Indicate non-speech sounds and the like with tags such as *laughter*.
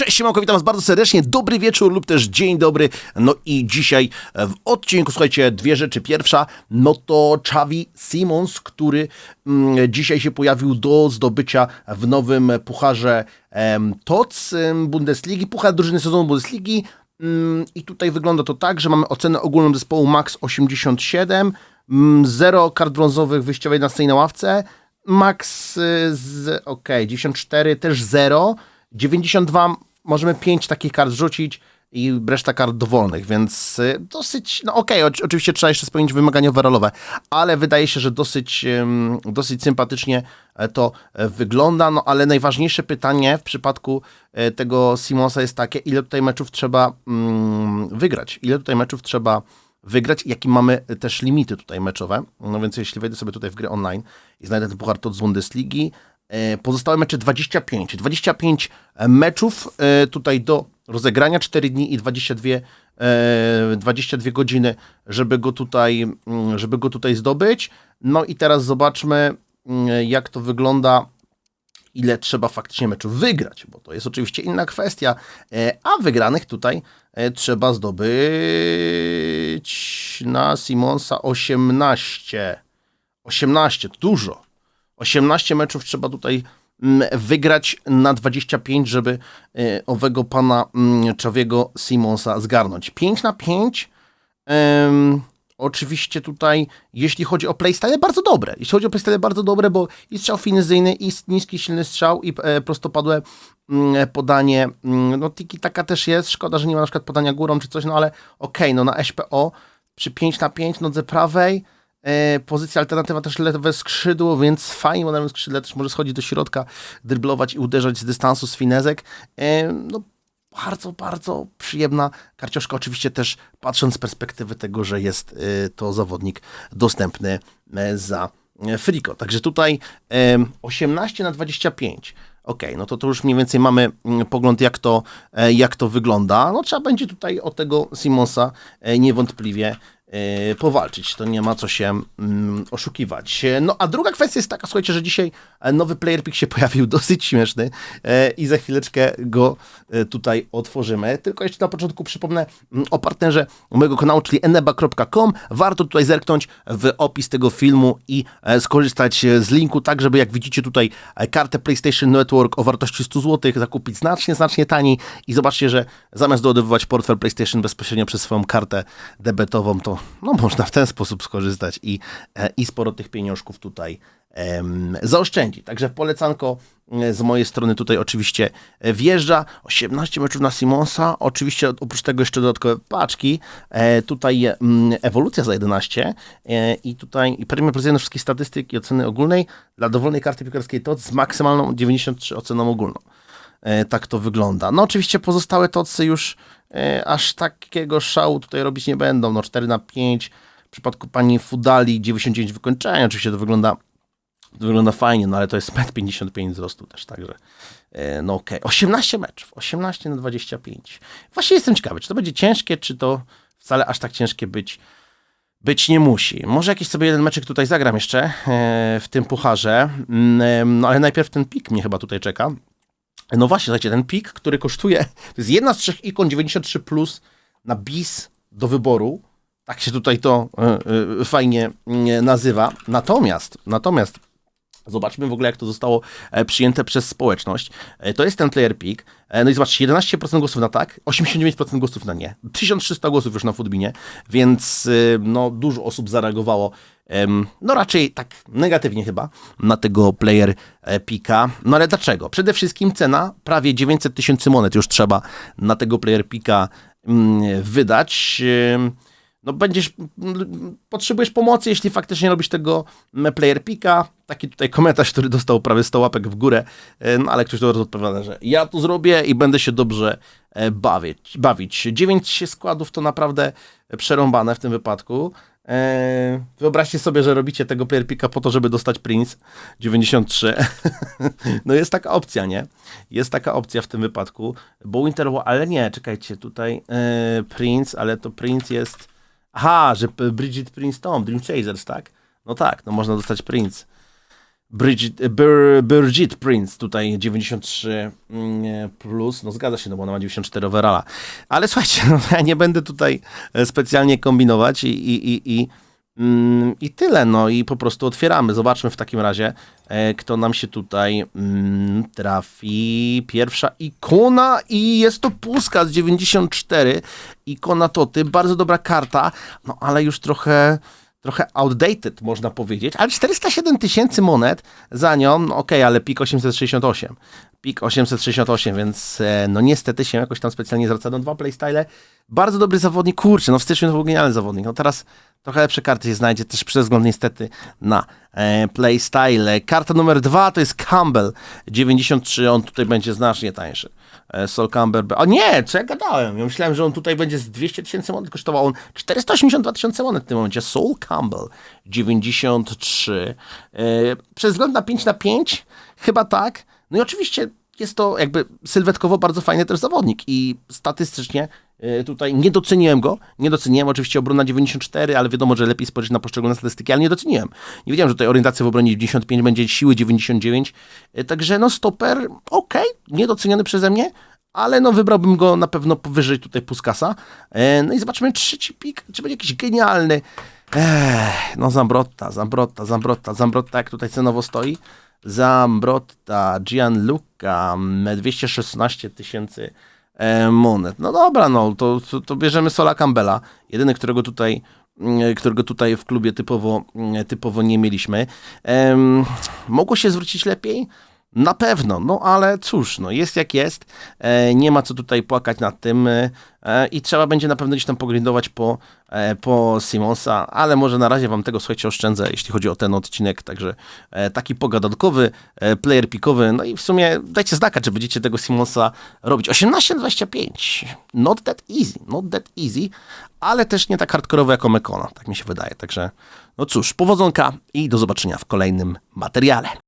Cześć, siemanko, witam was bardzo serdecznie, dobry wieczór lub też dzień dobry. No i dzisiaj w odcinku, słuchajcie, dwie rzeczy. Pierwsza, no to Xavi Simons, który mm, dzisiaj się pojawił do zdobycia w nowym pucharze TOC Bundesligi, puchar drużyny sezonu Bundesligi. Mm, I tutaj wygląda to tak, że mamy ocenę ogólną zespołu max 87, mm, 0 kart brązowych wyjściowej na scenie na ławce, max y, z, ok, 94 też 0, 92 możemy 5 takich kart rzucić i reszta kart dowolnych, więc y, dosyć, no okej, oczy- oczywiście trzeba jeszcze spełnić wymagania overallowe, ale wydaje się, że dosyć, dosyć sympatycznie e, to e, wygląda, no ale najważniejsze pytanie w przypadku e, tego Simonsa jest takie, ile tutaj meczów trzeba mm, wygrać, ile tutaj meczów trzeba wygrać, jakie mamy też limity tutaj meczowe. No więc jeśli wejdę sobie tutaj w grę online i znajdę ten puchar to z Bundesligi, pozostałe mecze 25. 25 meczów e, tutaj do rozegrania, 4 dni i 22, e, 22 godziny, żeby go tutaj, mm, żeby go tutaj zdobyć. No i teraz zobaczmy, mm, jak to wygląda ile trzeba faktycznie meczów wygrać, bo to jest oczywiście inna kwestia, e, a wygranych tutaj e, trzeba zdobyć na Simonsa 18. 18, to dużo. 18 meczów trzeba tutaj mm, wygrać na 25, żeby e, owego pana mm, Czawiego Simonsa zgarnąć. 5 na 5 Em, oczywiście tutaj, jeśli chodzi o playstyle, bardzo dobre. Jeśli chodzi o playstyle, bardzo dobre, bo i strzał finezyjny, i niski, silny strzał, i e, prostopadłe mm, podanie. No tiki taka też jest. Szkoda, że nie ma na przykład podania górą czy coś, no ale okej, no na SPO przy 5 na 5 nodze prawej. E, pozycja alternatywa też lewe skrzydło, więc fajnie, na lewym skrzydle też może schodzić do środka, dryblować i uderzać z dystansu z finezek. E, no bardzo, bardzo przyjemna karcioszka. Oczywiście też patrząc z perspektywy tego, że jest y, to zawodnik dostępny e, za e, Friko. Także tutaj em, 18 na 25. Ok, no to, to już mniej więcej mamy mm, pogląd, jak to, e, jak to wygląda. No trzeba będzie tutaj o tego Simonsa e, niewątpliwie e, powalczyć. To nie ma co się mm, oszukiwać. No a druga kwestia jest taka, słuchajcie, że dzisiaj e, nowy player pick się *laughs* pojawił, dosyć śmieszny e, i za chwileczkę go e, tutaj otworzymy. Tylko jeszcze na początku przypomnę mm, o partnerze mojego kanału, czyli eneba.com. Warto tutaj zerknąć w opis tego filmu i skorzystać z linku, tak żeby jak widzicie tutaj kartę PlayStation Network o wartości 100 zł zakupić znacznie, znacznie taniej i zobaczcie, że zamiast doładowywać portfel PlayStation bezpośrednio przez swoją kartę debetową, to no, można w ten sposób skorzystać i, e, i sporo tych pieniążków tutaj em, zaoszczędzi. Także polecanko e, z mojej strony tutaj oczywiście e, wjeżdża. 18 meczów na Simonsa, oczywiście oprócz tego jeszcze dodatkowe paczki. E, tutaj mm, ewolucja za 11 e, i tutaj i premia prezydentu wszystkich statystyk i oceny ogólnej dla dowolnej karty piłkarskiej TOC z maksymalną 93 oceną ogólną. E, tak to wygląda. No oczywiście pozostałe tocy już e, aż takiego szału tutaj robić nie będą. No 4 na 5 w przypadku pani Fudali 99 wykończenia. Oczywiście to wygląda to wygląda fajnie, no ale to jest 1,55 m wzrostu też, także e, no okej. 18 meczów, 18 na 25. Właśnie jestem ciekawy, czy to będzie ciężkie, czy to wcale aż tak ciężkie być być nie musi. Może jakiś sobie jeden meczek tutaj zagram jeszcze w tym pucharze, Mm, no ale najpierw ten pik mnie chyba tutaj czeka. No właśnie, słuchajcie, ten pik, który kosztuje, to jest jedna z trzech ikon 93 plus na bis do wyboru. Tak się tutaj to e, e, fajnie e, nazywa. Natomiast, natomiast Zobaczmy w ogóle, jak to zostało e, przyjęte przez społeczność. E, To jest ten player pick. E, No i zobaczcie, 11% głosów na tak, 89% głosów na nie. 1300 głosów już na Footbinie, więc no, dużo osób zareagowało, no raczej tak negatywnie chyba, na tego player pika. No ale dlaczego? Przede wszystkim cena, prawie 900 tysięcy monet już trzeba na tego player pika mm, wydać. No będziesz, potrzebujesz pomocy, jeśli faktycznie robisz tego m, player pika. Taki tutaj komentarz, który dostał prawie 100 łapek w górę, e, no ale ktoś to odpowiada, że ja to zrobię i będę się dobrze e, bawić. bawić. 9 składów to naprawdę przerąbane w tym wypadku. E, Wyobraźcie sobie, że robicie tego player picka po to, żeby dostać Prince 93. *laughs* no jest taka opcja, nie? Jest taka opcja w tym wypadku, bo Winter, ale nie, czekajcie, tutaj Prince, ale to Prince jest Aha, że Bridget Prince Tom, Dream Chasers, tak? No tak, no można dostać Prince. Bridget, Bir, Birgit Prince, tutaj 93 mm, plus, no zgadza się, no bo ona ma 94 overalla. Ale słuchajcie, *laughs* no, ja nie będę tutaj e, specjalnie kombinować i, i, i, i, i tyle, no i po prostu otwieramy. Zobaczmy w takim razie, e, kto nam się tutaj mm, trafi. Pierwsza ikona i jest to Puska z 94, ikona Toty, bardzo dobra karta, no ale już trochę trochę outdated, można powiedzieć, ale 407 tysięcy monet za nią, no okej, ale pik 868. Pik 868, więc e, no niestety się jakoś tam specjalnie zwraca. No dwa playstyle, bardzo dobry zawodnik, kurczę, no w styczniu to był genialny zawodnik. No teraz trochę lepsze karty się znajdzie, też przez wzgląd niestety na e, playstyle. Karta numer dwa to jest Campbell 93, on tutaj będzie znacznie tańszy. E, Sol Campbell. O nie, co ja gadałem? Ja myślałem, że on tutaj będzie z 200 tysięcy monet kosztował. On 482 tysiące monet w tym momencie. Sol Campbell 93. E, Przez wzgląd na 5 na 5? Chyba tak. No i oczywiście jest to jakby sylwetkowo bardzo fajny też zawodnik i statystycznie tutaj nie doceniłem go. Nie doceniłem oczywiście obrona 94, ale wiadomo, że lepiej spojrzeć na poszczególne statystyki, ale nie doceniłem. Nie wiedziałem, że tutaj orientacja w obronie 95 będzie siły 99. E, Także no stoper, okej, niedoceniony przeze mnie, ale no wybrałbym go na pewno powyżej tutaj Puskasa. E, No i zobaczymy trzeci pik, czy będzie jakiś genialny. Ech, no Zambrotta, Zambrotta, Zambrotta, Zambrotta jak tutaj cenowo stoi. Zambrotta, Gianluca, mm, 216 tysięcy e, monet. No dobra, no to, to, bierzemy Sola Campbella, jedyny, którego tutaj mm, którego tutaj w klubie typowo, mm, typowo nie mieliśmy. Mogło się zwrócić lepiej? Na pewno, no ale cóż, no jest jak jest, e, nie ma co tutaj płakać nad tym e, i trzeba będzie na pewno gdzieś tam pogrindować po, e, po Simonsa, ale może na razie wam tego, słuchajcie, oszczędzę, jeśli chodzi o ten odcinek, także e, taki pogadankowy, e, player pikowy, no i w sumie dajcie znaka, czy będziecie tego Simonsa robić. 18 na 25, not that easy, not that easy, ale też nie tak hardkorowy jako Mekona, tak mi się wydaje, także no cóż, powodzonka i do zobaczenia w kolejnym materiale.